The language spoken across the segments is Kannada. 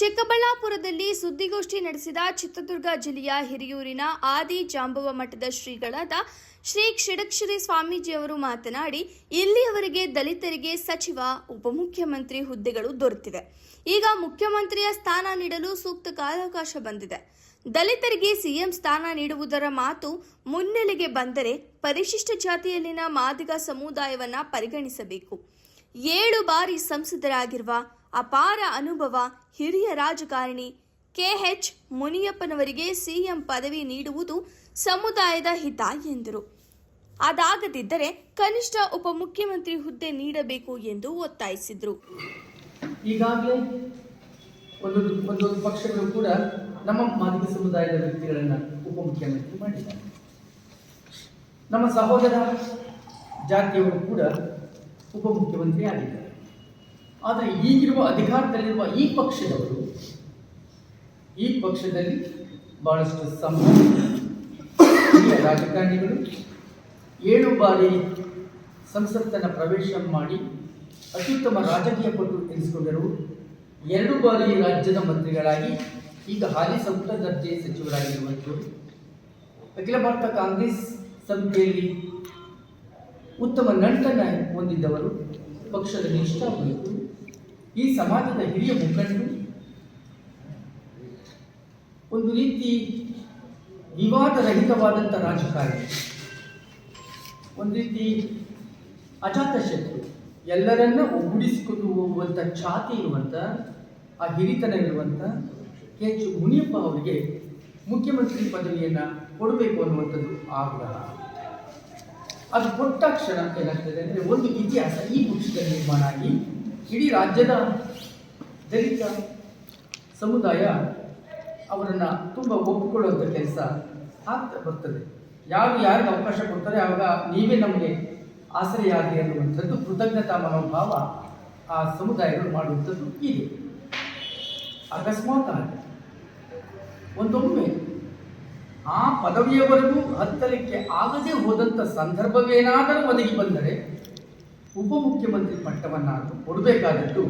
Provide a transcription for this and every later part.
ಚಿಕ್ಕಬಳ್ಳಾಪುರದಲ್ಲಿ ಸುದ್ದಿಗೋಷ್ಠಿ ನಡೆಸಿದ ಚಿತ್ರದುರ್ಗ ಜಿಲ್ಲೆಯ ಹಿರಿಯೂರಿನ ಆದಿ ಜಾಂಬವ ಮಠದ ಶ್ರೀಗಳಾದ ಶ್ರೀ ಷಿಡಕ್ಷರೆ ಸ್ವಾಮೀಜಿ ಅವರು ಮಾತನಾಡಿ, ಇಲ್ಲಿಯವರೆಗೆ ದಲಿತರಿಗೆ ಸಚಿವ, ಉಪಮುಖ್ಯಮಂತ್ರಿ ಹುದ್ದೆಗಳು ದೊರೆತಿವೆ. ಈಗ ಮುಖ್ಯಮಂತ್ರಿಯ ಸ್ಥಾನ ನೀಡಲು ಸೂಕ್ತ ಕಾಲಾವಕಾಶ ಬಂದಿದೆ. ದಲಿತರಿಗೆ ಸಿಎಂ ಸ್ಥಾನ ನೀಡುವುದರ ಮಾತು ಮುನ್ನೆಲೆಗೆ ಬಂದರೆ ಪರಿಶಿಷ್ಟ ಜಾತಿಯಲ್ಲಿನ ಮಾದಿಗ ಸಮುದಾಯವನ್ನ ಪರಿಗಣಿಸಬೇಕು. ಏಳು ಬಾರಿ ಸಂಸದರಾಗಿರುವ ಅಪಾರ ಅನುಭವ, ಹಿರಿಯ ರಾಜಕಾರಣಿ ಕೆಎಚ್ ಮುನಿಯಪ್ಪನವರಿಗೆ ಸಿಎಂ ಪದವಿ ನೀಡುವುದು ಸಮುದಾಯದ ಹಿತ ಎಂದರು. ಅದಾಗದಿದ್ದರೆ ಕನಿಷ್ಠ ಉಪಮುಖ್ಯಮಂತ್ರಿ ಹುದ್ದೆ ನೀಡಬೇಕು ಎಂದು ಒತ್ತಾಯಿಸಿದರು. ಈಗಾಗಲೇ ಒಂದೊಂದು ಒಂದೊಂದು ಪಕ್ಷಗಳು ಕೂಡ ನಮ್ಮ ಮಾದಿಗ ಸಮುದಾಯದ ವ್ಯಕ್ತಿಗಳನ್ನು ಉಪಮುಖ್ಯಮಂತ್ರಿ ಮಾಡಿದ್ದಾರೆ. ನಮ್ಮ ಸಹೋದರ ಜಾತಿಯವರು ಕೂಡ ಉಪಮುಖ್ಯಮಂತ್ರಿ ಆಗಿದ್ದಾರೆ. ಆದರೆ ಈಗಿರುವ ಅಧಿಕಾರದಲ್ಲಿರುವ ಈ ಪಕ್ಷದವರು, ಈ ಪಕ್ಷದಲ್ಲಿ ಬಹಳಷ್ಟು ಸಂಬಂಧ ರಾಜಕಾರಣಿಗಳು ಏಳು ಬಾರಿ ಸಂಸತ್ತನ್ನು ಪ್ರವೇಶ ಮಾಡಿ ಅತ್ಯುತ್ತಮ ರಾಜಕೀಯ ಪಟ್ಟು ತಿಳಿಸಿಕೊಂಡರು ಎರಡು ಬಾರಿ ರಾಜ್ಯದ ಮಂತ್ರಿಗಳಾಗಿ, ಈಗ ಹಾಲಿ ಸಂಪುಟ ದರ್ಜೆ ಸಚಿವರಾಗಿರುವಂಥವರು. ಅಖಿಲ ಭಾರತ ಕಾಂಗ್ರೆಸ್ ಸಮಿತಿಯಲ್ಲಿ ಉತ್ತಮ ನಂಟನ್ನು ಹೊಂದಿದ್ದವರು ಪಕ್ಷದ ನಿಷ್ಠಾವಂತರು ಈ ಸಮಾಜದ ಹಿರಿಯ ಮುಖಂಡರು, ಒಂದು ರೀತಿ ವಿವಾದರಹಿತವಾದಂಥ ರಾಜಕಾರಣಿ, ಒಂದು ರೀತಿ ಅಜಾತ ಶತ್ರು, ಎಲ್ಲರನ್ನ ಒಗ್ಗೂಡಿಸಿಕೊಂಡು ಹೋಗುವಂಥ ಛಾತಿ ಇರುವಂಥ, ಆ ಹಿರಿತನ ಇರುವಂಥ ಕೆ ಎಚ್ ಮುನಿಯಪ್ಪ ಅವರಿಗೆ ಮುಖ್ಯಮಂತ್ರಿ ಪದವಿಯನ್ನು ಕೊಡಬೇಕು ಅನ್ನುವಂಥದ್ದು ಆಗ್ರಹ. ಅದು ಕೊಟ್ಟ ಕ್ಷಣ ಏನಾಗ್ತದೆ ಅಂದರೆ ಒಂದು ಇತಿಹಾಸ ಈ ಪಕ್ಷದ ನಿರ್ಮಾಣ ಆಗಿ ಇಡೀ ರಾಜ್ಯದ ದಲಿತ ಸಮುದಾಯ ಅವರನ್ನು ತುಂಬ ಒಪ್ಪಿಕೊಳ್ಳುವಂಥ ಕೆಲಸ ಆಗ್ತಾ ಬರ್ತದೆ. ಯಾರು ಯಾರಿಗೆ ಅವಕಾಶ ಕೊಡ್ತಾರೆ, ಆವಾಗ ನೀವೇ ನಮಗೆ ಆಸರೆಯಾಗಿ ಆಗಲಿ ಅನ್ನುವಂಥದ್ದು, ಕೃತಜ್ಞತಾ ಮನೋಭಾವ ಆ ಸಮುದಾಯಗಳು ಮಾಡುವಂಥದ್ದು ಇದೆ. ಅಕಸ್ಮಾತ್ ಆಗಿ ಒಂದೊಮ್ಮೆ ಆ ಪದವಿಯವರೆಗೂ ಹತ್ತಲಿಕ್ಕೆ ಆಗದೆ ಹೋದಂಥ ಸಂದರ್ಭವೇನಾದರೂ ಒದಗಿ ಬಂದರೆ ಉಪಮುಖ್ಯಮಂತ್ರಿ ಪಟ್ಟವನ್ನಾದರೂ ಕೊಡಬೇಕಾದದ್ದು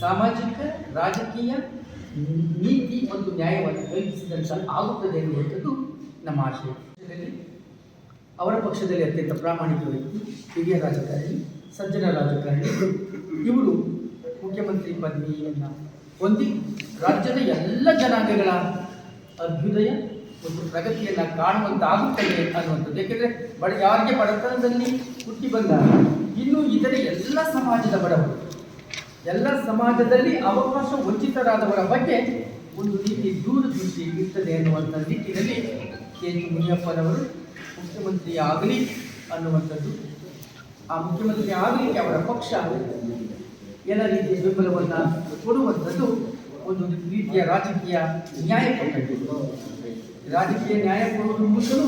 ಸಾಮಾಜಿಕ, ರಾಜಕೀಯ ನೀತಿ ಮತ್ತು ನ್ಯಾಯವನ್ನು ಕಲ್ಪಿಸಿದಂತ ಆಗುತ್ತದೆ ಎನ್ನುವಂಥದ್ದು ನಮ್ಮ ಆಶಯ. ಅವರ ಪಕ್ಷದಲ್ಲಿ ಅತ್ಯಂತ ಪ್ರಾಮಾಣಿಕ ವ್ಯಕ್ತಿ ಹಿರಿಯ ರಾಜಕಾರಣಿ, ಸಜ್ಜನ ರಾಜಕಾರಣಿ ಇವರು ಮುಖ್ಯಮಂತ್ರಿ ಪದವಿಯನ್ನು ಹೊಂದಿ ರಾಜ್ಯದ ಎಲ್ಲ ಜನಾಂಗಗಳ ಅಭ್ಯುದಯ ಒಂದು ಪ್ರಗತಿಯನ್ನು ಕಾಣುವಂತಾಗುತ್ತದೆ ಅನ್ನುವಂಥದ್ದು. ಏಕೆಂದರೆ ಬಡ ಯಾರಿಗೆ ಬಡತನದಲ್ಲಿ ಹುಟ್ಟಿ ಬಂದಾಗ ಇನ್ನು ಇತರೆ ಎಲ್ಲ ಸಮಾಜದ ಬಡವರು, ಎಲ್ಲ ಸಮಾಜದಲ್ಲಿ ಅವಕಾಶ ವಂಚಿತರಾದವರ ಬಗ್ಗೆ ಒಂದು ರೀತಿ ದೂರದೃಷ್ಟಿ ಇರ್ತದೆ ಅನ್ನುವಂಥ ನಿಟ್ಟಿನಲ್ಲಿ ಕೆ. ಜಿ. ಮುನಿಯಪ್ಪನವರು ಮುಖ್ಯಮಂತ್ರಿ ಆಗಲಿ ಅನ್ನುವಂಥದ್ದು. ಆ ಮುಖ್ಯಮಂತ್ರಿ ಆಗಲಿಕ್ಕೆ ಅವರ ಪಕ್ಷ ಎಲ್ಲ ರೀತಿಯ ಬೆಂಬಲವನ್ನು ಕೊಡುವಂಥದ್ದು ಒಂದು ರೀತಿಯ ರಾಜಕೀಯ ನ್ಯಾಯ ರಾಜಕೀಯ ನ್ಯಾಯ ಕೊಡುವುದು ಮೂಲಕವೂ